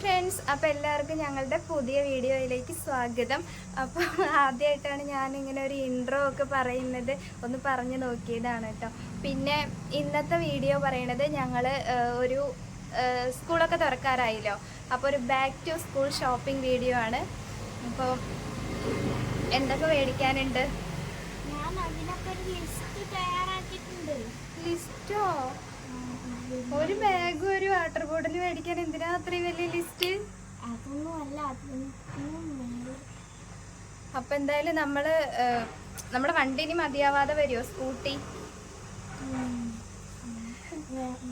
Friends അപ്പോൾ എല്ലാവർക്കും ഞങ്ങളുടെ പുതിയ വീഡിയോയിലേക്ക് സ്വാഗതം. അപ്പോൾ ആദ്യമായിട്ടാണ് ഞാൻ ഇങ്ങനെ ഒരു ഇൻട്രോ ഒക്കെ പറയുന്നത്. ഒന്ന് പറഞ്ഞു നോക്കിയതാണ് കേട്ടോ. പിന്നെ ഇന്നത്തെ വീഡിയോ പറയണത് ഞങ്ങൾ ഒരു സ്കൂളൊക്കെ തുറക്കാറായില്ലോ. അപ്പോൾ ഒരു back to school shopping video ആണ്. അപ്പോൾ എന്തൊക്കെ മേടിക്കാനുണ്ട്? ലിസ്റ്റ് ഒരു ബാഗും വാട്ടർ ബോട്ടിൽ മേടിക്കാൻ എന്തിനാ അത്രയും വലിയ ലിസ്റ്റ് അതൊന്നും അല്ല അപ്പൊ എന്തായാലും നമ്മൾ നമ്മുടെ വണ്ടി ഇനി മതിയാവാതെ വരുമോ സ്കൂട്ടി?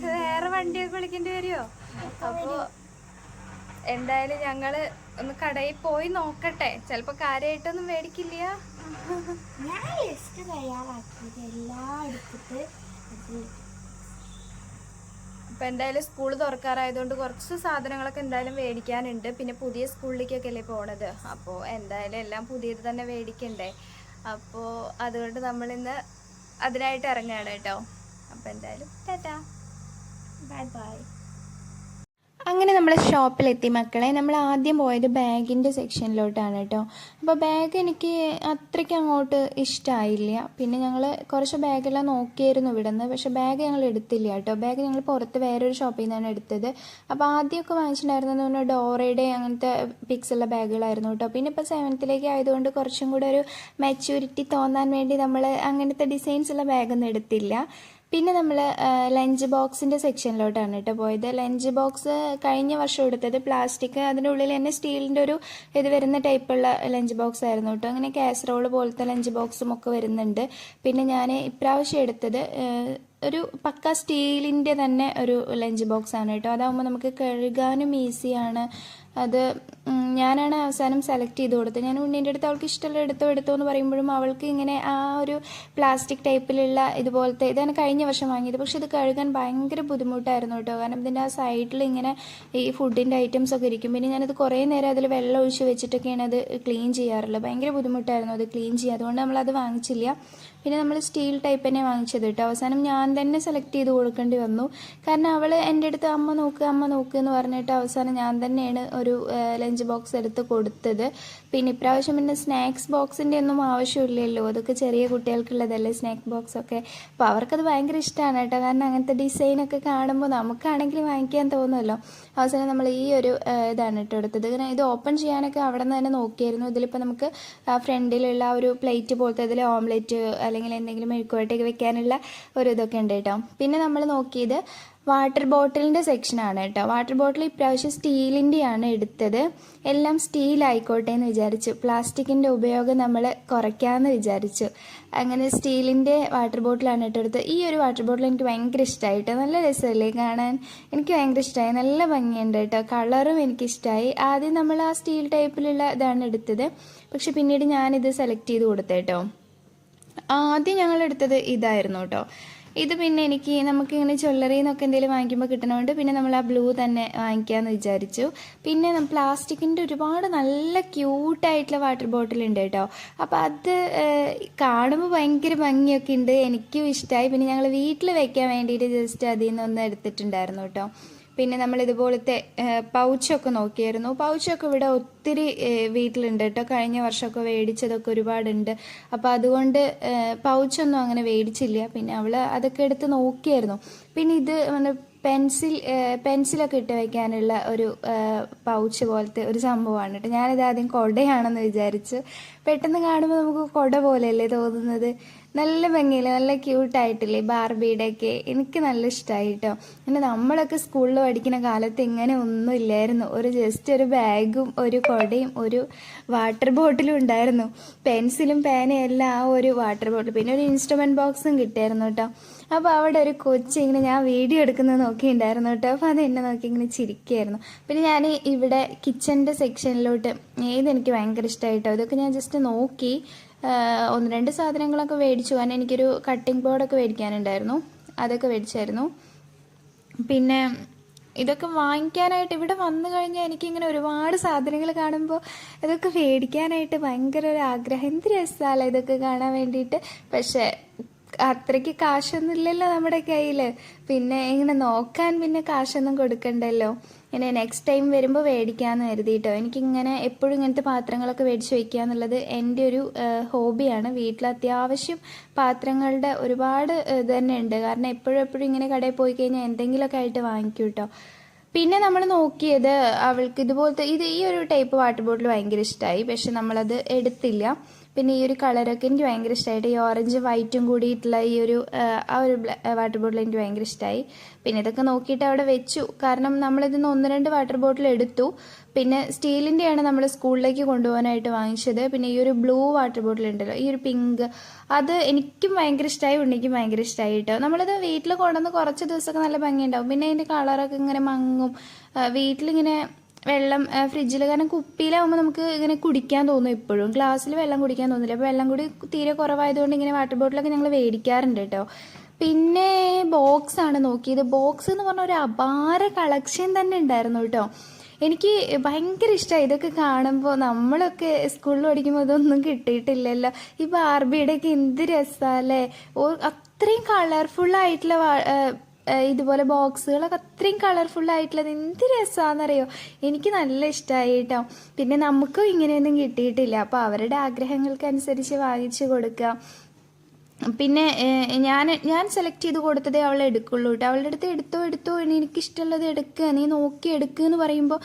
വേറെ വണ്ടിയൊക്കെ വിളിക്കേണ്ടി വരുമോ അപ്പോ എന്തായാലും ഞങ്ങൾ ഒന്ന് കടയിൽ പോയി നോക്കട്ടെ. ചിലപ്പോ കാര്യമായിട്ടൊന്നും മേടിക്കില്ല. ഞാൻ ലിസ്റ്റ് തയ്യാറാക്കിയത് എല്ലാം എടുത്തിട്ട് അപ്പൊ എന്തായാലും സ്കൂൾ തുറക്കാറായതുകൊണ്ട് കുറച്ച് സാധനങ്ങളൊക്കെ എന്തായാലും മേടിക്കാനുണ്ട്. പിന്നെ പുതിയ സ്കൂളിലേക്കൊക്കെ അല്ലേ പോണത്. അപ്പോൾ എന്തായാലും എല്ലാം പുതിയത് തന്നെ മേടിക്കണ്ടേ? അപ്പോൾ അതുകൊണ്ട് നമ്മളിന്ന് അതിനായിട്ട് ഇറങ്ങുകയാണ് കേട്ടോ. അപ്പോൾ എന്തായാലും ടാറ്റാ. Bye bye. അങ്ങനെ നമ്മൾ ഷോപ്പിലെത്തി മക്കളെ നമ്മൾ ആദ്യം പോയത് ബാഗിന്റെ സെക്ഷനിലോട്ടാണ് കേട്ടോ അപ്പോൾ ബാഗ് എനിക്ക് അത്രയ്ക്ക് അങ്ങോട്ട് ഇഷ്ടമായില്ല പിന്നെ ഞങ്ങൾ കുറച്ച് ബാഗെല്ലാം നോക്കിയായിരുന്നു ഇവിടെ നിന്ന് പക്ഷേ ബാഗ് ഞങ്ങൾ എടുത്തില്ല കേട്ടോ ബാഗ് ഞങ്ങൾ പുറത്ത് വേറൊരു ഷോപ്പിൽ നിന്നാണ് എടുത്തത്. അപ്പോൾ ആദ്യമൊക്കെ വാങ്ങിച്ചിട്ടുണ്ടായിരുന്നത് പറഞ്ഞാൽ ഡോറയുടെ അങ്ങനത്തെ പിക്സുള്ള ബാഗുകളായിരുന്നു കേട്ടോ പിന്നെ ഇപ്പോൾ സെവൻത്തിലേക്ക് ആയതുകൊണ്ട് കുറച്ചും കൂടെ ഒരു മെച്യൂരിറ്റി തോന്നാൻ വേണ്ടി നമ്മൾ അങ്ങനത്തെ ഡിസൈൻസ് ഉള്ള ബാഗൊന്നും എടുത്തില്ല. പിന്നെ നമ്മൾ ലഞ്ച് ബോക്സിന്റെ സെക്ഷനിലോട്ടാണ് കേട്ടോ പോയത്. ലഞ്ച് ബോക്സ് കഴിഞ്ഞ വർഷം എടുത്തത് പ്ലാസ്റ്റിക് അതിന്റെ ഉള്ളിൽ തന്നെ സ്റ്റീലിന്റെ ഒരു ഇത് വരുന്ന ടൈപ്പുള്ള ലഞ്ച് ബോക്സ് ആയിരുന്നു കേട്ടോ അങ്ങനെ കാസറോൾ പോലത്തെ ലഞ്ച് ബോക്സും ഒക്കെ വരുന്നുണ്ട്. പിന്നെ ഞാൻ ഇപ്രാവശ്യം എടുത്തത് ഒരു പക്ക സ്റ്റീലിന്റെ തന്നെ ഒരു ലഞ്ച് ബോക്സ് ആണ് കേട്ടോ അതാകുമ്പോൾ നമുക്ക് കഴുകാനും ഈസിയാണ് അത് ഞാനാണ് അവസാനം സെലക്ട് ചെയ്ത് കൊടുത്തത്. ഞാൻ ഉണ്ണീന്റെ അടുത്ത് അവൾക്ക് ഇഷ്ടമുള്ള എടുത്തോ എടുത്തോ എന്ന് പറയുമ്പോഴും അവൾക്ക് ഇങ്ങനെ ആ ഒരു പ്ലാസ്റ്റിക് ടൈപ്പിലുള്ള ഇതുപോലത്തെ ഇതാണ് കഴിഞ്ഞ വർഷം വാങ്ങിയത്. പക്ഷെ ഇത് കഴുകാൻ ഭയങ്കര ബുദ്ധിമുട്ടായിരുന്നു കേട്ടോ. കാരണം ഇതിന്റെ ആ സൈഡിൽ ഇങ്ങനെ ഈ ഫുഡിന്റെ ഐറ്റംസ് ഒക്കെ ഇരിക്കും. പിന്നെ ഞാനത് കുറേ നേരം അതിൽ വെള്ളം ഒഴിച്ച് വെച്ചിട്ടൊക്കെയാണ് അത് ക്ലീൻ ചെയ്യാറുള്ളത്. ഭയങ്കര ബുദ്ധിമുട്ടായിരുന്നു അത് ക്ലീൻ ചെയ്യുക അതുകൊണ്ട് നമ്മളത് വാങ്ങിച്ചില്ല. പിന്നെ നമ്മൾ സ്റ്റീൽ ടൈപ്പ് തന്നെ വാങ്ങിച്ചത് കേട്ടോ. അവസാനം ഞാൻ തന്നെ സെലക്ട് ചെയ്ത് കൊടുക്കേണ്ടി വന്നു. കാരണം അവൾ എന്റെ അടുത്ത് അമ്മ നോക്കുക അമ്മ നോക്കുക എന്ന് പറഞ്ഞിട്ട് അവസാനം ഞാൻ തന്നെയാണ് ഒരു ലഞ്ച് ബോക്സ് എടുത്ത് കൊടുത്തത്. പിന്നെ ഇപ്രാവശ്യം പിന്നെ സ്നാക്സ് ബോക്സിന്റെ ഒന്നും ആവശ്യമില്ലല്ലോ. അതൊക്കെ ചെറിയ കുട്ടികൾക്കുള്ളതല്ലേ സ്നാക്ക് ബോക്സ് ഒക്കെ. അപ്പോൾ അവർക്കത് ഭയങ്കര ഇഷ്ടമാണ് കേട്ടോ. കാരണം അങ്ങനത്തെ ഡിസൈനൊക്കെ കാണുമ്പോൾ നമുക്കാണെങ്കിൽ വാങ്ങിക്കാൻ തോന്നുമല്ലോ. അവസാനം നമ്മൾ ഈ ഒരു ഇതാണ് കേട്ടോ എടുത്തത്. കാരണം ഇത് ഓപ്പൺ ചെയ്യാനൊക്കെ അവിടെ നിന്ന് തന്നെ നോക്കിയായിരുന്നു. ഇതിലിപ്പോൾ നമുക്ക് ഫ്രണ്ടിലുള്ള ഒരു പ്ലേറ്റ് പോലത്തെ ഇതിൽ ഓംലെറ്റ് അല്ലെങ്കിൽ എന്തെങ്കിലും മെഴുക്കുവട്ടയൊക്കെ വെക്കാനുള്ള ഒരു ഇതൊക്കെ ഉണ്ട് കേട്ടോ. പിന്നെ നമ്മൾ നോക്കിയത് വാട്ടർ ബോട്ടിലിന്റെ സെക്ഷനാണ് കേട്ടോ. വാട്ടർ ബോട്ടിൽ ഇപ്രാവശ്യം സ്റ്റീലിന്റെയാണ് എടുത്തത്. എല്ലാം സ്റ്റീൽ ആയിക്കോട്ടെ എന്ന് വിചാരിച്ചു. പ്ലാസ്റ്റിക്കിന്റെ ഉപയോഗം നമ്മൾ കുറയ്ക്കാമെന്ന് വിചാരിച്ചു. അങ്ങനെ സ്റ്റീലിന്റെ വാട്ടർ ബോട്ടിലാണ് കേട്ടോ എടുത്തത്. ഈ ഒരു വാട്ടർ ബോട്ടിൽ എനിക്ക് ഭയങ്കര ഇഷ്ടമായി കേട്ടോ. നല്ല രസമല്ലേ കാണാൻ? എനിക്ക് ഭയങ്കര ഇഷ്ടമായി നല്ല ഭംഗിയുണ്ട് കേട്ടോ. കളറും എനിക്കിഷ്ടമായി ആദ്യം നമ്മൾ ആ സ്റ്റീൽ ടൈപ്പിലുള്ള ഇതാണ് എടുത്തത്. പക്ഷെ പിന്നീട് ഞാനിത് സെലക്ട് ചെയ്ത് കൊടുത്തേട്ടോ ആദ്യം ഞങ്ങൾ എടുത്തത് ഇതായിരുന്നു കേട്ടോ. ഇത് പിന്നെ എനിക്ക് നമുക്കിങ്ങനെ ജ്വല്ലറിയിൽ നിന്നൊക്കെ എന്തെങ്കിലും വാങ്ങിക്കുമ്പോൾ കിട്ടണമുണ്ട് പിന്നെ നമ്മൾ ആ ബ്ലൂ തന്നെ വാങ്ങിക്കാമെന്ന് വിചാരിച്ചു. പിന്നെ പ്ലാസ്റ്റിക്കിന്റെ ഒരുപാട് നല്ല ക്യൂട്ടായിട്ടുള്ള വാട്ടർ ബോട്ടിൽ ഉണ്ട് കേട്ടോ. അപ്പോൾ അത് കാണുമ്പോൾ ഭയങ്കര ഭംഗിയൊക്കെ ഉണ്ട് എനിക്കും ഇഷ്ടമായി പിന്നെ ഞങ്ങൾ വീട്ടിൽ വയ്ക്കാൻ വേണ്ടിയിട്ട് ജസ്റ്റ് അതിൽ നിന്ന് ഒന്ന് എടുത്തിട്ടുണ്ടായിരുന്നു കേട്ടോ. പിന്നെ നമ്മൾ ഇതുപോലത്തെ പൗച്ചൊക്കെ നോക്കിയായിരുന്നു. പൗച്ചൊക്കെ ഇവിടെ ഒത്തിരി വീട്ടിലുണ്ട് കേട്ടോ. കഴിഞ്ഞ വർഷമൊക്കെ മേടിച്ചതൊക്കെ ഒരുപാടുണ്ട്. അപ്പോൾ അതുകൊണ്ട് പൗച്ചൊന്നും അങ്ങനെ മേടിച്ചില്ല പിന്നെ അവൾ അതൊക്കെ എടുത്ത് നോക്കിയായിരുന്നു. പിന്നെ ഇത് പെൻസിൽ പെൻസിലൊക്കെ ഇട്ട് വയ്ക്കാനുള്ള ഒരു പൗച്ച് പോലത്തെ ഒരു സംഭവമാണ് കേട്ടോ. ഞാനിത് ആദ്യം കൊടയാണെന്ന് വിചാരിച്ച്. പെട്ടെന്ന് കാണുമ്പോൾ നമുക്ക് കൊട പോലെയല്ലേ തോന്നുന്നത്? നല്ല ഭംഗിയിൽ നല്ല ക്യൂട്ടായിട്ടില്ലേ ബാർബിയുടെ ഒക്കെ എനിക്ക് നല്ല ഇഷ്ടമായി കേട്ടോ പിന്നെ നമ്മളൊക്കെ സ്കൂളിൽ പഠിക്കുന്ന കാലത്ത് ഇങ്ങനെ ഒന്നും ഇല്ലായിരുന്നു. ഒരു ജസ്റ്റ് ഒരു ബാഗും ഒരു കൊടയും ഒരു വാട്ടർ ബോട്ടിലും ഉണ്ടായിരുന്നു. പെൻസിലും പേനയും എല്ലാം ആ ഒരു വാട്ടർ ബോട്ടിൽ പിന്നെ ഒരു ഇൻസ്ട്രുമെന്റ് ബോക്സും കിട്ടിയായിരുന്നു കേട്ടോ അപ്പോൾ അവിടെ ഒരു കൊച്ച് ഇങ്ങനെ ഞാൻ വീഡിയോ എടുക്കുന്നത് നോക്കിയിട്ടുണ്ടായിരുന്നു കേട്ടോ. അപ്പോൾ അത് എന്നെ നോക്കി ഇങ്ങനെ ചിരിക്കുകയായിരുന്നു. പിന്നെ ഞാൻ ഇവിടെ കിച്ചന്റെ സെക്ഷനിലോട്ട് ഏതെനിക്ക് ഭയങ്കര ഇഷ്ടമായിട്ടോ ഇതൊക്കെ ഞാൻ ജസ്റ്റ് നോക്കി ഒന്ന് രണ്ട് സാധനങ്ങളൊക്കെ മേടിച്ചു. കാരണം എനിക്കൊരു കട്ടിംഗ് ബോർഡൊക്കെ മേടിക്കാനുണ്ടായിരുന്നു. അതൊക്കെ മേടിച്ചായിരുന്നു. പിന്നെ ഇതൊക്കെ വാങ്ങിക്കാനായിട്ട് ഇവിടെ വന്നു കഴിഞ്ഞാൽ എനിക്കിങ്ങനെ ഒരുപാട് സാധനങ്ങൾ കാണുമ്പോൾ ഇതൊക്കെ മേടിക്കാനായിട്ട് ഭയങ്കര ഒരു ആഗ്രഹം. എന്ത് രസമല്ല ഇതൊക്കെ കാണാൻ വേണ്ടിയിട്ട്. പക്ഷേ അത്രയ്ക്ക് കാശൊന്നും ഇല്ലല്ലോ നമ്മുടെ കയ്യിൽ പിന്നെ ഇങ്ങനെ നോക്കാൻ പിന്നെ കാശൊന്നും കൊടുക്കണ്ടല്ലോ. ഇങ്ങനെ നെക്സ്റ്റ് ടൈം വരുമ്പോൾ മേടിക്കാമെന്ന് കരുതിയിട്ടോ. എനിക്കിങ്ങനെ എപ്പോഴും ഇങ്ങനത്തെ പാത്രങ്ങളൊക്കെ മേടിച്ച് വയ്ക്കുക എന്നുള്ളത് എന്റെ ഒരു ഹോബിയാണ്. വീട്ടിൽ അത്യാവശ്യം പാത്രങ്ങളുടെ ഒരുപാട് ഇത് തന്നെ ഉണ്ട്. കാരണം എപ്പോഴും എപ്പോഴും ഇങ്ങനെ കടയിൽ പോയി കഴിഞ്ഞാൽ എന്തെങ്കിലുമൊക്കെ ആയിട്ട് വാങ്ങിക്കും കേട്ടോ. പിന്നെ നമ്മൾ നോക്കിയത് അവൾക്ക് ഇതുപോലത്തെ ഇത് ഈ ഒരു ടൈപ്പ് വാട്ടർ ബോട്ടിൽ ഭയങ്കര ഇഷ്ടമായി പക്ഷെ നമ്മളത് എടുത്തില്ല. പിന്നെ ഈ ഒരു കളറൊക്കെ എനിക്ക് ഭയങ്കര ഇഷ്ടമായിട്ട് ഈ ഓറഞ്ച് വൈറ്റും കൂടിയിട്ടുള്ള ഈ ഒരു ആ, ഒരു വാട്ടർ ബോട്ടിൽ എനിക്ക് ഭയങ്കര ഇഷ്ടമായി പിന്നെ ഇതൊക്കെ നോക്കിയിട്ട് അവിടെ വെച്ചു. കാരണം നമ്മളിതിന്ന് ഒന്ന് രണ്ട് വാട്ടർ ബോട്ടിൽ എടുത്തു. പിന്നെ സ്റ്റീലിന്റെയാണ് നമ്മൾ സ്കൂളിലേക്ക് കൊണ്ടുപോകാനായിട്ട് വാങ്ങിച്ചത്. പിന്നെ ഈ ഒരു ബ്ലൂ വാട്ടർ ബോട്ടിൽ ഉണ്ടല്ലോ ഈ ഒരു പിങ്ക് അത് എനിക്കും ഭയങ്കര ഇഷ്ടമായി ഉണ്ണിക്കും ഭയങ്കര ഇഷ്ടമായി കേട്ടോ. നമ്മളിത് വീട്ടിൽ കൊണ്ടുവന്ന് കുറച്ച് ദിവസമൊക്കെ നല്ല ഭംഗിയുണ്ടാവും. പിന്നെ അതിന്റെ കളറൊക്കെ ഇങ്ങനെ മങ്ങും. വീട്ടിലിങ്ങനെ വെള്ളം ഫ്രിഡ്ജിൽ കാരണം കുപ്പിയിലാവുമ്പോൾ നമുക്ക് ഇങ്ങനെ കുടിക്കാൻ തോന്നും ഇപ്പോഴും ഗ്ലാസ്സിൽ വെള്ളം കുടിക്കാൻ തോന്നില്ല. അപ്പോൾ വെള്ളം കൂടി തീരെ കുറവായതുകൊണ്ട് ഇങ്ങനെ വാട്ടർ ബോട്ടിലൊക്കെ ഞങ്ങൾ മേടിക്കാറുണ്ട് കേട്ടോ. പിന്നെ ബോക്സ് ആണ് നോക്കിയത്. ബോക്സ് എന്ന് പറഞ്ഞ ഒരു അപാര കളക്ഷൻ തന്നെ ഉണ്ടായിരുന്നു കേട്ടോ. എനിക്ക് ഭയങ്കര ഇഷ്ടമായി ഇതൊക്കെ കാണുമ്പോൾ നമ്മളൊക്കെ സ്കൂളിൽ പഠിക്കുമ്പോൾ ഇതൊന്നും കിട്ടിയിട്ടില്ലല്ലോ. ഈ ബാർബിയുടെയൊക്കെ എന്ത് രസമല്ലേ ഓ അത്രയും കളർഫുൾ ഇതുപോലെ ബോക്സുകളൊക്കെ അത്രയും കളർഫുൾ ആയിട്ടുള്ളത് എന്ത് രസമാണെന്നറിയോ എനിക്ക് നല്ല ഇഷ്ടമായി കേട്ടോ പിന്നെ നമുക്കും ഇങ്ങനെയൊന്നും കിട്ടിയിട്ടില്ല. അപ്പോൾ അവരുടെ ആഗ്രഹങ്ങൾക്കനുസരിച്ച് വാങ്ങിച്ചു കൊടുക്കുക പിന്നെ ഞാൻ ഞാൻ സെലക്ട് ചെയ്ത് കൊടുത്തതേ അവൾ എടുക്കുള്ളൂ കേട്ടോ അവളുടെ അടുത്ത് എടുത്തോ എടുത്തോ ഇനി എനിക്കിഷ്ടമുള്ളത് എടുക്കുക നീ നോക്കി എടുക്കുക എന്ന് പറയുമ്പോൾ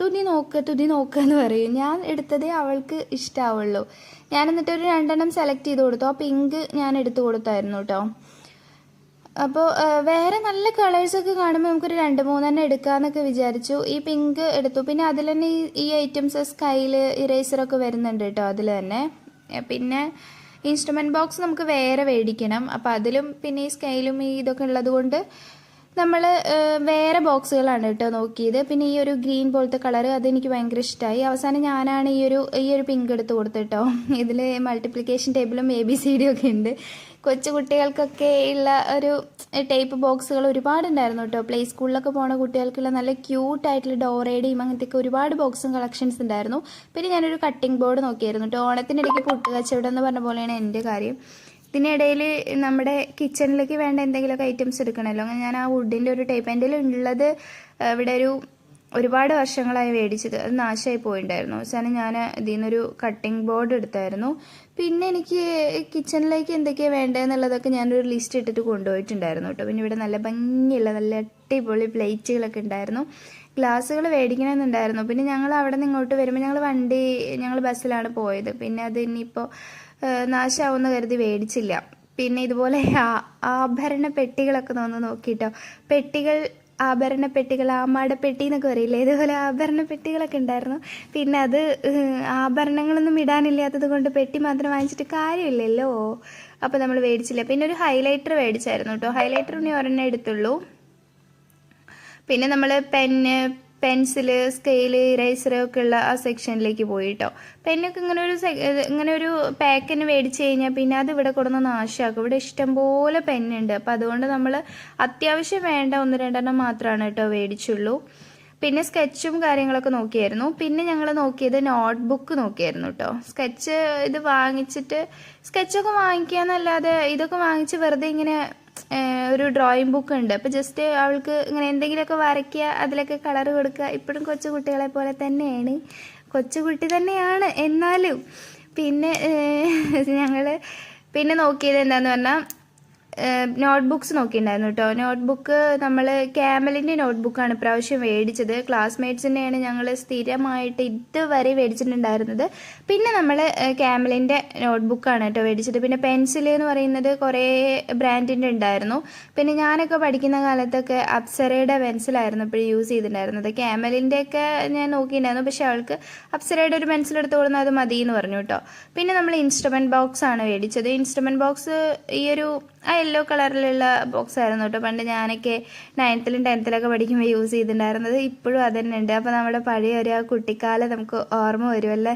തുതി നോക്ക് തുതി നോക്കുക എന്ന് പറയും. ഞാൻ എടുത്തതേ അവൾക്ക് ഇഷ്ടമാവുള്ളൂ ഞാൻ എന്നിട്ട് ഒരു രണ്ടെണ്ണം സെലക്ട് ചെയ്ത് കൊടുത്തു. ആ പിങ്ക് ഞാൻ എടുത്തു കൊടുത്തായിരുന്നു കേട്ടോ അപ്പോൾ വേറെ നല്ല കളേഴ്സൊക്കെ കാണുമ്പോൾ നമുക്കൊരു രണ്ട് മൂന്നെണ്ണം എടുക്കാമെന്നൊക്കെ വിചാരിച്ചു. ഈ പിങ്ക് എടുത്തു. പിന്നെ അതിൽ തന്നെ ഈ ഈ ഐറ്റംസ് സ്കൈൽ ഇറേസറൊക്കെ വരുന്നുണ്ട് കേട്ടോ അതിൽ തന്നെ. പിന്നെ ഇൻസ്ട്രുമെന്റ് ബോക്സ് നമുക്ക് വേറെ മേടിക്കണം അപ്പോൾ അതിലും പിന്നെ ഈ സ്കെയിലും ഈ ഇതൊക്കെ ഉള്ളത് കൊണ്ട് നമ്മൾ വേറെ ബോക്സുകളാണ് കേട്ടോ നോക്കിയത്. പിന്നെ ഈ ഒരു ഗ്രീൻ പോലത്തെ കളർ അതെനിക്ക് ഭയങ്കര ഇഷ്ടമായി അവസാനം ഞാനാണ് ഈ ഒരു ഈ ഒരു പിങ്ക് എടുത്ത് കൊടുത്തിട്ടോ ഇതിൽ മൾട്ടിപ്ലിക്കേഷൻ ടേബിളും എ ബി സി ഡി ഒക്കെ ഉണ്ട്. കൊച്ചു കുട്ടികൾക്കൊക്കെ ഉള്ള ഒരു ടൈപ്പ് ബോക്സുകൾ ഒരുപാടുണ്ടായിരുന്നു കേട്ടോ. പ്ലേ സ്കൂളിലൊക്കെ പോണ കുട്ടികൾക്കുള്ള നല്ല ക്യൂട്ടായിട്ടുള്ള ഡോറയുടെയും അങ്ങനത്തെയൊക്കെ ഒരുപാട് ബോക്സും കളക്ഷൻസ് ഉണ്ടായിരുന്നു. പിന്നെ ഞാനൊരു കട്ടിംഗ് ബോർഡ് നോക്കിയായിരുന്നു കേട്ടോ. പുട്ട് കച്ചവടം എന്ന് പറഞ്ഞ പോലെയാണ് എന്റെ കാര്യം. ഇതിനിടയിൽ നമ്മുടെ കിച്ചണിലേക്ക് വേണ്ട എന്തെങ്കിലുമൊക്കെ ഐറ്റംസ് എടുക്കണമല്ലോ. അങ്ങനെ ഞാൻ ആ വുഡിന്റെ ഒരു ടൈപ്പ് എന്റെ ഉള്ളത് ഇവിടെ ഒരു ഒരുപാട് വർഷങ്ങളായി മേടിച്ചത് അത് നാശമായി പോയിണ്ടായിരുന്നു. അവസാനം ഞാൻ ഇതിൽ നിന്നൊരു കട്ടിംഗ് ബോർഡ് എടുത്തായിരുന്നു. പിന്നെ എനിക്ക് കിച്ചണിലേക്ക് എന്തൊക്കെയാണ് വേണ്ടതെന്നുള്ളതൊക്കെ ഞാനൊരു ലിസ്റ്റ് ഇട്ടിട്ട് കൊണ്ടുപോയിട്ടുണ്ടായിരുന്നു കേട്ടോ. പിന്നെ ഇവിടെ നല്ല ഭംഗിയുള്ള നല്ല അടിപൊളി പ്ലേറ്റുകളൊക്കെ ഉണ്ടായിരുന്നു. ഗ്ലാസ്സുകൾ മേടിക്കണമെന്നുണ്ടായിരുന്നു പിന്നെ ഞങ്ങൾ അവിടെ നിന്ന് ഇങ്ങോട്ട് വരുമ്പോൾ ഞങ്ങൾ വണ്ടി ഞങ്ങൾ ബസ്സിലാണ് പോയത്. പിന്നെ അത് ഇനിയിപ്പോൾ നാശമാവുമെന്ന് കരുതി മേടിച്ചില്ല പിന്നെ ഇതുപോലെ ആഭരണ പെട്ടികളൊക്കെ ഒന്ന് നോക്കിയിട്ടോ പെട്ടികൾ ആഭരണ പെട്ടികൾ ആമാട പെട്ടി എന്നൊക്കെ പറയില്ലേ? ഇതുപോലെ ആഭരണ പെട്ടികളൊക്കെ ഉണ്ടായിരുന്നു. പിന്നെ അത് ആഭരണങ്ങളൊന്നും ഇടാനില്ലാത്തത് കൊണ്ട് പെട്ടി മാത്രം വാങ്ങിച്ചിട്ട് കാര്യമില്ലല്ലോ. അപ്പോൾ നമ്മൾ മേടിച്ചില്ല. പിന്നെ ഒരു ഹൈലൈറ്റർ മേടിച്ചായിരുന്നു കേട്ടോ ഹൈലൈറ്റർ ഇനി ഒരെണ്ണം എടുത്തുള്ളൂ. പിന്നെ നമ്മൾ പെന്ന് പെൻസിൽ സ്കെയിൽ ഇറേസർ ഒക്കെ ഉള്ള ആ സെക്ഷനിലേക്ക് പോയിട്ടോ. പെന്നൊക്കെ ഇങ്ങനെ ഒരു ഇങ്ങനെ ഒരു പാക്കിന് മേടിച്ച് കഴിഞ്ഞാൽ പിന്നെ അത് ഇവിടെ കൊടുന്ന് നാശമാക്കും. ഇവിടെ ഇഷ്ടംപോലെ പെന്നുണ്ട് അപ്പം അതുകൊണ്ട് നമ്മൾ അത്യാവശ്യം വേണ്ട ഒന്ന് രണ്ടെണ്ണം മാത്രമാണ് കേട്ടോ മേടിച്ചുള്ളൂ. പിന്നെ സ്കെച്ചും കാര്യങ്ങളൊക്കെ നോക്കിയായിരുന്നു. പിന്നെ ഞങ്ങൾ നോക്കിയത് നോട്ട്ബുക്ക് നോക്കിയായിരുന്നു കേട്ടോ. സ്കെച്ച് ഇത് വാങ്ങിച്ചിട്ട് സ്കെച്ചൊക്കെ വാങ്ങിക്കുക എന്നല്ലാതെ ഇതൊക്കെ വാങ്ങിച്ച് വെറുതെ ഇങ്ങനെ ഒരു ഡ്രോയിങ് ബുക്ക് ഉണ്ട്. അപ്പോൾ ജസ്റ്റ് അവൾക്ക് ഇങ്ങനെ എന്തെങ്കിലുമൊക്കെ വരയ്ക്കുക അതിലൊക്കെ കളർ കൊടുക്കുക ഇപ്പോഴും കൊച്ചു കുട്ടികളെ പോലെ തന്നെയാണ്. കൊച്ചുകുട്ടി തന്നെയാണ് എന്നാലും. പിന്നെ ഞങ്ങൾ പിന്നെ നോക്കിയത് എന്താന്ന് പറഞ്ഞാൽ നോട്ട്ബുക്സ് നോക്കിയിട്ടുണ്ടായിരുന്നു കേട്ടോ. നോട്ട്ബുക്ക് നമ്മൾ ക്യാമലിന്റെ നോട്ട്ബുക്കാണ് ഇപ്രാവശ്യം മേടിച്ചത്. ക്ലാസ്മേറ്റ്സിന്റെയാണ് ഞങ്ങൾ സ്ഥിരമായിട്ട് ഇതുവരെ മേടിച്ചിട്ടുണ്ടായിരുന്നത്. പിന്നെ നമ്മൾ ക്യാമലിന്റെ നോട്ട്ബുക്കാണ് കേട്ടോ മേടിച്ചത്. പിന്നെ പെൻസിൽ എന്ന് പറയുന്നത് കുറേ ബ്രാൻഡിന്റെ ഉണ്ടായിരുന്നു. പിന്നെ ഞാനൊക്കെ പഠിക്കുന്ന കാലത്തൊക്കെ അപ്സരയുടെ പെൻസിലായിരുന്നു ഇപ്പോഴും യൂസ് ചെയ്തിട്ടുണ്ടായിരുന്നത്. ക്യാമലിന്റെ ഒക്കെ ഞാൻ നോക്കിയിട്ടുണ്ടായിരുന്നു. പക്ഷേ അവൾക്ക് അപ്സരയുടെ ഒരു പെൻസിൽ എടുത്ത് കൊടുക്കുന്നത് അത് മതി എന്ന് പറഞ്ഞു കേട്ടോ. പിന്നെ നമ്മൾ ഇൻസ്ട്രുമെന്റ് ബോക്സ് ആണ് മേടിച്ചത്. ഇൻസ്ട്രുമെന്റ് ബോക്സ് ഈ ഒരു യെല്ലോ കളറിലുള്ള ബോക്സ് ആയിരുന്നു കേട്ടോ. പണ്ട് ഞാനൊക്കെ നയൻത്തിലും ടെൻത്തിലൊക്കെ പഠിക്കുമ്പോൾ യൂസ് ചെയ്തിട്ടുണ്ടായിരുന്നത്. ഇപ്പോഴും അത് തന്നെ ഉണ്ട് അപ്പോൾ നമ്മുടെ പഴയ ഒരു ആ കുട്ടിക്കാലം നമുക്ക് ഓർമ്മ വരുമല്ലേ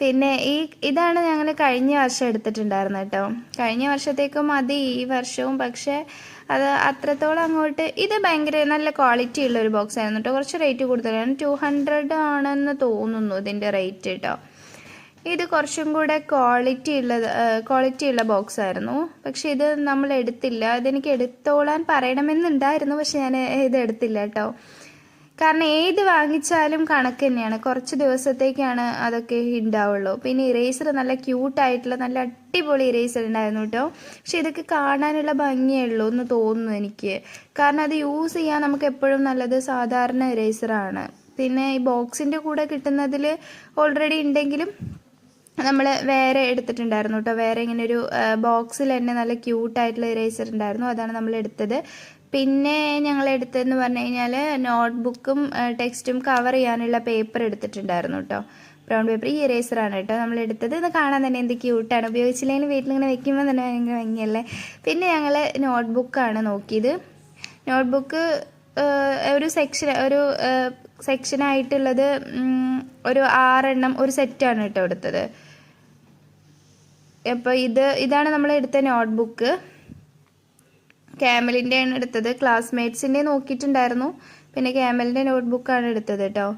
പിന്നെ ഈ ഇതാണ് ഞങ്ങൾ കഴിഞ്ഞ വർഷം എടുത്തിട്ടുണ്ടായിരുന്നു കേട്ടോ. കഴിഞ്ഞ വർഷത്തേക്കും മതി ഈ വർഷവും. പക്ഷേ അത് അത്രത്തോളം അങ്ങോട്ട് ഇത് ഭയങ്കര നല്ല ക്വാളിറ്റി ഉള്ള ഒരു ബോക്സ് ആയിരുന്നു കേട്ടോ. കുറച്ച് റേറ്റ് കൂടുതലാണ്. ടു ഹൺഡ്രഡ് ആണെന്ന് തോന്നുന്നു ഇതിന്റെ റേറ്റ് കേട്ടോ. ഇത് കുറച്ചും കൂടെ ക്വാളിറ്റി ഉള്ളത് ക്വാളിറ്റി ഉള്ള ബോക്സ് ആയിരുന്നു. പക്ഷെ ഇത് നമ്മൾ എടുത്തില്ല. ഇതെനിക്ക് എടുത്തോളാൻ പറയണമെന്നുണ്ടായിരുന്നു പക്ഷെ ഞാൻ ഇത് എടുത്തില്ല കേട്ടോ. കാരണം ഏത് വാങ്ങിച്ചാലും കണക്ക് തന്നെയാണ്. കുറച്ച് ദിവസത്തേക്കാണ് അതൊക്കെ ഉണ്ടാവുള്ളൂ. പിന്നെ ഇറേസർ നല്ല ക്യൂട്ടായിട്ടുള്ള നല്ല അടിപൊളി ഇറേസർ ഉണ്ടായിരുന്നു കേട്ടോ. പക്ഷെ ഇതൊക്കെ കാണാനുള്ള ഭംഗിയേ ഉള്ളൂ എന്ന് തോന്നുന്നു എനിക്ക്. കാരണം അത് യൂസ് ചെയ്യാൻ നമുക്ക് എപ്പോഴും നല്ലത് സാധാരണ ഇറേസറാണ് പിന്നെ ഈ ബോക്സിന്റെ കൂടെ കിട്ടുന്നതിൽ ഓൾറെഡി ഉണ്ടെങ്കിലും നമ്മൾ വേറെ എടുത്തിട്ടുണ്ടായിരുന്നു കേട്ടോ വേറെ ഇങ്ങനെ ഒരു ബോക്സിൽ തന്നെ നല്ല ക്യൂട്ടായിട്ടുള്ള ഇറേസർ ഉണ്ടായിരുന്നു. അതാണ് നമ്മൾ എടുത്തത്. പിന്നെ ഞങ്ങൾ എടുത്തതെന്ന് പറഞ്ഞു കഴിഞ്ഞാൽ നോട്ട്ബുക്കും ടെക്സ്റ്റും കവർ ചെയ്യാനുള്ള പേപ്പർ എടുത്തിട്ടുണ്ടായിരുന്നു കേട്ടോ ബ്രൗൺ പേപ്പർ ഈ ഇറേസറാണ് കേട്ടോ നമ്മൾ എടുത്തത്. ഇത് കാണാൻ തന്നെ എന്ത് ക്യൂട്ടാണ് ഉപയോഗിച്ചില്ലെങ്കിൽ വീട്ടിലിങ്ങനെ വെക്കുമ്പോൾ തന്നെ ഭയങ്കര ഭംഗിയല്ലേ? പിന്നെ ഞങ്ങൾ നോട്ട്ബുക്കാണ് നോക്കിയത്. നോട്ട്ബുക്ക് ഒരു സെക്ഷൻ ഒരു സെക്ഷനായിട്ടുള്ളത് ഒരു ആറെണ്ണം ഒരു സെറ്റാണ് കേട്ടോ എടുത്തത്. അപ്പോൾ ഇത് ഇതാണ് നമ്മൾ എടുത്ത നോട്ട്ബുക്ക് ക്യാമലിന്റെയാണ് എടുത്തത്. ക്ലാസ്മേറ്റ്സിന്റെ നോക്കിയിട്ടുണ്ടായിരുന്നു. പിന്നെ ക്യാമലിന്റെ നോട്ട്ബുക്കാണ് എടുത്തത് കേട്ടോ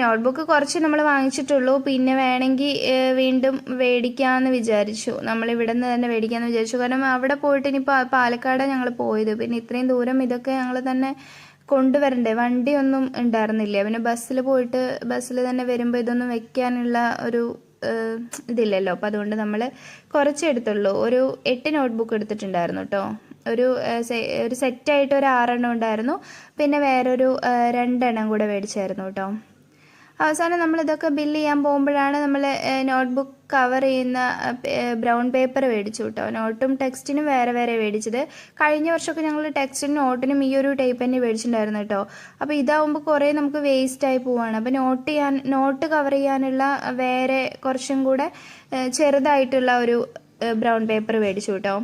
നോട്ട്ബുക്ക് കുറച്ച് നമ്മൾ വാങ്ങിച്ചിട്ടുള്ളൂ. പിന്നെ വേണമെങ്കിൽ വീണ്ടും മേടിക്കാമെന്ന് വിചാരിച്ചു. നമ്മൾ ഇവിടെ നിന്ന് തന്നെ മേടിക്കാമെന്ന് വിചാരിച്ചു. കാരണം അവിടെ പോയിട്ട് ഇനി പാലക്കാട് ഞങ്ങൾ പോയത്. പിന്നെ ഇത്രയും ദൂരം ഇതൊക്കെ ഞങ്ങൾ തന്നെ കൊണ്ടുവരണ്ടേ? വണ്ടിയൊന്നും ഉണ്ടായിരുന്നില്ല. പിന്നെ ബസ്സിൽ പോയിട്ട് ബസ്സിൽ തന്നെ വരുമ്പോൾ ഇതൊന്നും വെക്കാനുള്ള ഒരു ഇതില്ലല്ലോ. അപ്പോൾ അതുകൊണ്ട് നമ്മൾ കുറച്ചെടുത്തുള്ളൂ ഒരു എട്ട് നോട്ട്ബുക്ക് എടുത്തിട്ടുണ്ടായിരുന്നു കേട്ടോ ഒരു ഒരു സെറ്റായിട്ട് ഒരു ആറെണ്ണം ഉണ്ടായിരുന്നു. പിന്നെ വേറൊരു രണ്ടെണ്ണം കൂടെ മേടിച്ചായിരുന്നു കേട്ടോ അവസാനം നമ്മൾ ഇതൊക്കെ ബില്ല് ചെയ്യാൻ പോകുമ്പോഴാണ് നമ്മൾ നോട്ട്ബുക്ക് കവർ ചെയ്യുന്ന ബ്രൗൺ പേപ്പർ മേടിച്ചു കേട്ടോ നോട്ടും ടെക്സ്റ്റിനും വേറെ വേറെ മേടിച്ചത്. കഴിഞ്ഞ വർഷമൊക്കെ ഞങ്ങൾ ടെക്സ്റ്റിനും നോട്ടിനും ഈ ഒരു ടൈപ്പ് തന്നെ മേടിച്ചിട്ടുണ്ടായിരുന്നു കേട്ടോ അപ്പോൾ ഇതാവുമ്പോൾ കുറേ നമുക്ക് വേസ്റ്റ് ആയി പോവാണ്. അപ്പോൾ നോട്ട് ചെയ്യാൻ നോട്ട് കവർ ചെയ്യാനുള്ള വേറെ കുറച്ചും കൂടെ ചെറുതായിട്ടുള്ള ഒരു ബ്രൗൺ പേപ്പർ മേടിച്ചു കേട്ടോ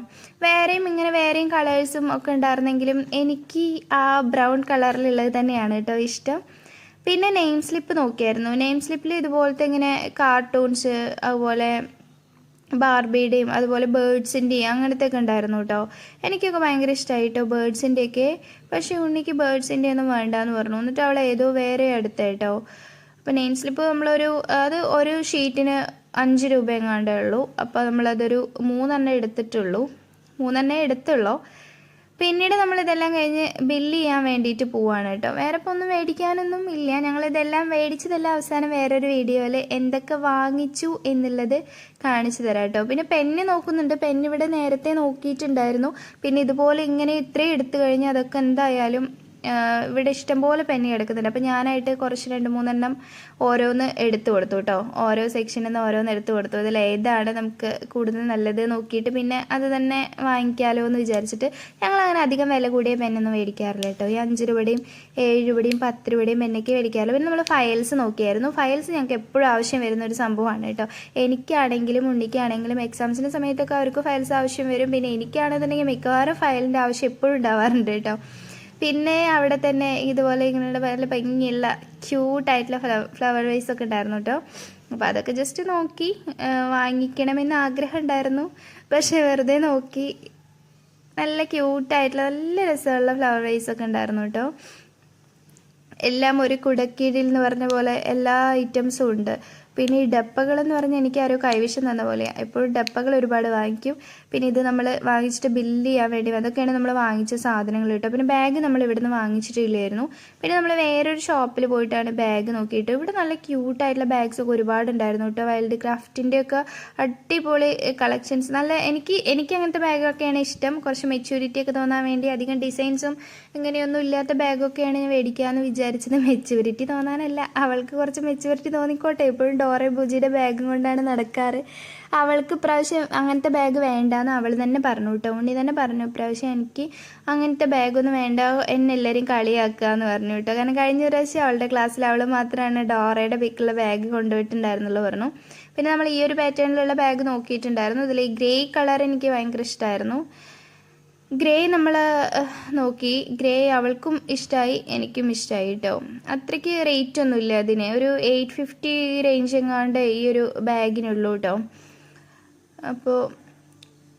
വേറെയും ഇങ്ങനെ വേറെയും കളേഴ്സും ഒക്കെ ഉണ്ടായിരുന്നെങ്കിലും എനിക്ക് ആ ബ്രൗൺ കളറിലുള്ളത് തന്നെയാണ് കേട്ടോ ഇഷ്ടം. പിന്നെ നെയിം സ്ലിപ്പ് നോക്കിയായിരുന്നു. നെയിം സ്ലിപ്പിൽ ഇതുപോലത്തെ ഇങ്ങനെ കാർട്ടൂൺസ് അതുപോലെ ബാർബിയുടെയും അതുപോലെ ബേഡ്സിന്റെയും അങ്ങനത്തെ ഒക്കെ ഉണ്ടായിരുന്നു കേട്ടോ എനിക്കൊക്കെ ഭയങ്കര ഇഷ്ടമായി കേട്ടോ ബേഡ്സിന്റെയൊക്കെ പക്ഷേ ഉണ്ണിക്ക് ബേഡ്സിന്റെ ഒന്നും വേണ്ട എന്ന് പറഞ്ഞു. എന്നിട്ട് അവൾ ഏതോ വേറെ എടുത്ത കേട്ടോ അപ്പോൾ നെയിം സ്ലിപ്പ് നമ്മളൊരു അത് ഒരു ഷീറ്റിന് അഞ്ച് രൂപ എങ്ങാണ്ടേ ഉള്ളൂ. അപ്പോൾ നമ്മളതൊരു മൂന്നെണ്ണം എടുത്തിട്ടുള്ളൂ. മൂന്നെണ്ണേ എടുത്തുള്ളൂ. പിന്നീട് നമ്മൾ ഇതെല്ലാം കഴിഞ്ഞ് ബില്ല് ചെയ്യാൻ വേണ്ടിയിട്ട് പോവാണ് കേട്ടോ. വേറെ ഇപ്പോൾ ഒന്നും മേടിക്കാനൊന്നും ഇല്ല. ഞങ്ങളിതെല്ലാം മേടിച്ചതെല്ലാം അവസാനം വേറൊരു വീഡിയോയിൽ എന്തൊക്കെ വാങ്ങിച്ചു എന്നുള്ളത് കാണിച്ചു തരാം കേട്ടോ. പിന്നെ പെന്ന് നോക്കുന്നുണ്ട്. പെന്ന് ഇവിടെ നേരത്തെ നോക്കിയിട്ടുണ്ടായിരുന്നു. പിന്നെ ഇതുപോലെ ഇങ്ങനെ ഇത്രയും എടുത്തു കഴിഞ്ഞാൽ അതൊക്കെ എന്തായാലും ഇവിടെ ഇഷ്ടംപോലെ പെന്നി എടുക്കുന്നുണ്ട്. അപ്പോൾ ഞാനായിട്ട് കുറച്ച് രണ്ട് മൂന്നെണ്ണം ഓരോന്ന് എടുത്തു കൊടുത്തു കേട്ടോ ഓരോ സെക്ഷനിൽ നിന്ന് ഓരോന്ന് എടുത്തു കൊടുത്തു. അതിൽ ഏതാണ് നമുക്ക് കൂടുതൽ നല്ലത് നോക്കിയിട്ട് പിന്നെ അത് തന്നെ വാങ്ങിക്കാമല്ലോ എന്ന് വിചാരിച്ചിട്ട് ഞങ്ങൾ അങ്ങനെ അധികം വില കൂടിയ പെന്നൊന്നും മേടിക്കാറില്ല കേട്ടോ ഈ അഞ്ച് രൂപയുടെയും ഏഴ് രൂപയുടെയും പത്ത് രൂപയുടെയും പെന്നൊക്കെ മേടിക്കാറില്ല. പിന്നെ നമ്മൾ ഫയൽസ് നോക്കിയായിരുന്നു. ഫയൽസ് ഞങ്ങൾക്ക് എപ്പോഴും ആവശ്യം വരുന്ന ഒരു സംഭവമാണ് കേട്ടോ എനിക്കാണെങ്കിലും ഉണ്ണിക്കാണെങ്കിലും എക്സാംസിന്റെ സമയത്തൊക്കെ അവർക്ക് ഫയൽസ് ആവശ്യം വരും. പിന്നെ എനിക്കാണെന്നുണ്ടെങ്കിൽ മിക്കവാറും ഫയലിന്റെ ആവശ്യം എപ്പോഴും ഉണ്ടാവാറുണ്ട് കേട്ടോ പിന്നെ അവിടെ തന്നെ ഇതുപോലെ ഇങ്ങനെയുള്ള നല്ല ഭംഗിയുള്ള ക്യൂട്ടായിട്ടുള്ള ഫ്ലവർ ഫ്ലവർ വൈസ് ഒക്കെ ഉണ്ടായിരുന്നു കേട്ടോ അപ്പോൾ അതൊക്കെ ജസ്റ്റ് നോക്കി വാങ്ങിക്കണമെന്ന് ആഗ്രഹം ഉണ്ടായിരുന്നു. പക്ഷേ വെറുതെ നോക്കി നല്ല ക്യൂട്ടായിട്ടുള്ള നല്ല രസമുള്ള ഫ്ലവർ വൈസ് ഒക്കെ ഉണ്ടായിരുന്നു കേട്ടോ എല്ലാം ഒരു കുടക്കീഴിൽ എന്ന് പറഞ്ഞ പോലെ എല്ലാ ഐറ്റംസും ഉണ്ട്. പിന്നെ ഈ ഡപ്പകൾ എന്ന് പറഞ്ഞാൽ എനിക്ക് ആരോ കൈവശം തന്ന പോലെയാണ് എപ്പോഴും ഡപ്പകൾ ഒരുപാട് വാങ്ങിക്കും. പിന്നെ ഇത് നമ്മൾ വാങ്ങിച്ചിട്ട് ബില്ല് ചെയ്യാൻ വേണ്ടി അതൊക്കെയാണ് നമ്മൾ വാങ്ങിച്ച സാധനങ്ങൾ കേട്ടോ. പിന്നെ ബാഗ് നമ്മൾ ഇവിടുന്ന് വാങ്ങിച്ചിട്ടില്ലായിരുന്നു. പിന്നെ നമ്മൾ വേറൊരു ഷോപ്പിൽ പോയിട്ടാണ് ബാഗ് നോക്കിയിട്ട്. ഇവിടെ നല്ല ക്യൂട്ടായിട്ടുള്ള ബാഗ്സ് ഒക്കെ ഒരുപാട് ഉണ്ടായിരുന്നു കേട്ടോ. വൈൽഡ് ക്രാഫ്റ്റിന്റെ ഒക്കെ അടിപൊളി കളക്ഷൻസ് നല്ല എനിക്ക് എനിക്ക് അങ്ങനത്തെ ബാഗൊക്കെയാണ് ഇഷ്ടം. കുറച്ച് മെച്യൂരിറ്റി ഒക്കെ തോന്നാൻ വേണ്ടി അധികം ഡിസൈൻസും ഇങ്ങനെയൊന്നും ഇല്ലാത്ത ബാഗൊക്കെയാണ് ഞാൻ മേടിക്കാമെന്ന് വിചാരിച്ചത്. മെച്യൂരിറ്റി തോന്നാനല്ല. അവൾക്ക് കുറച്ച് മെച്യൂരിറ്റി തോന്നിക്കോട്ടെ. എപ്പോഴും ഡോറെ ബുജിയുടെ ബാഗും കൊണ്ടാണ് നടക്കാറ്. അവൾക്ക് ഇപ്രാവശ്യം അങ്ങനത്തെ ബാഗ് വേണ്ടാന്ന് അവൾ തന്നെ പറഞ്ഞു കേട്ടോ ഉണ്ണി തന്നെ പറഞ്ഞു ഇപ്രാവശ്യം എനിക്ക് അങ്ങനത്തെ ബാഗൊന്നും വേണ്ട എന്നെ കളിയാക്കുക എന്ന് പറഞ്ഞു കേട്ടോ കാരണം കഴിഞ്ഞ പ്രാവശ്യം അവളുടെ ക്ലാസ്സിൽ അവൾ മാത്രമാണ് ഡോറയുടെ പിക്കുള്ള ബാഗ് കൊണ്ടുപോയിട്ടുണ്ടായിരുന്നുള്ളൂ പറഞ്ഞു. പിന്നെ നമ്മൾ ഈ ഒരു പാറ്റേണിലുള്ള ബാഗ് നോക്കിയിട്ടുണ്ടായിരുന്നു. ഇതിൽ ഈ ഗ്രേ കളർ എനിക്ക് ഭയങ്കര ഇഷ്ടമായിരുന്നു ഗ്രേ നമ്മൾ നോക്കി. ഗ്രേ അവൾക്കും ഇഷ്ടമായി എനിക്കും ഇഷ്ടമായി കേട്ടോ അത്രയ്ക്ക് റേറ്റ് ഒന്നുമില്ല അതിന്. ഒരു എയ്റ്റ് ഫിഫ്റ്റി റേഞ്ച് എങ്ങാണ്ട് ഈ ഒരു ബാഗിനുള്ളൂ കേട്ടോ അപ്പോൾ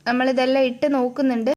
നമ്മളിതെല്ലാം ഇട്ട് നോക്കുന്നുണ്ട്.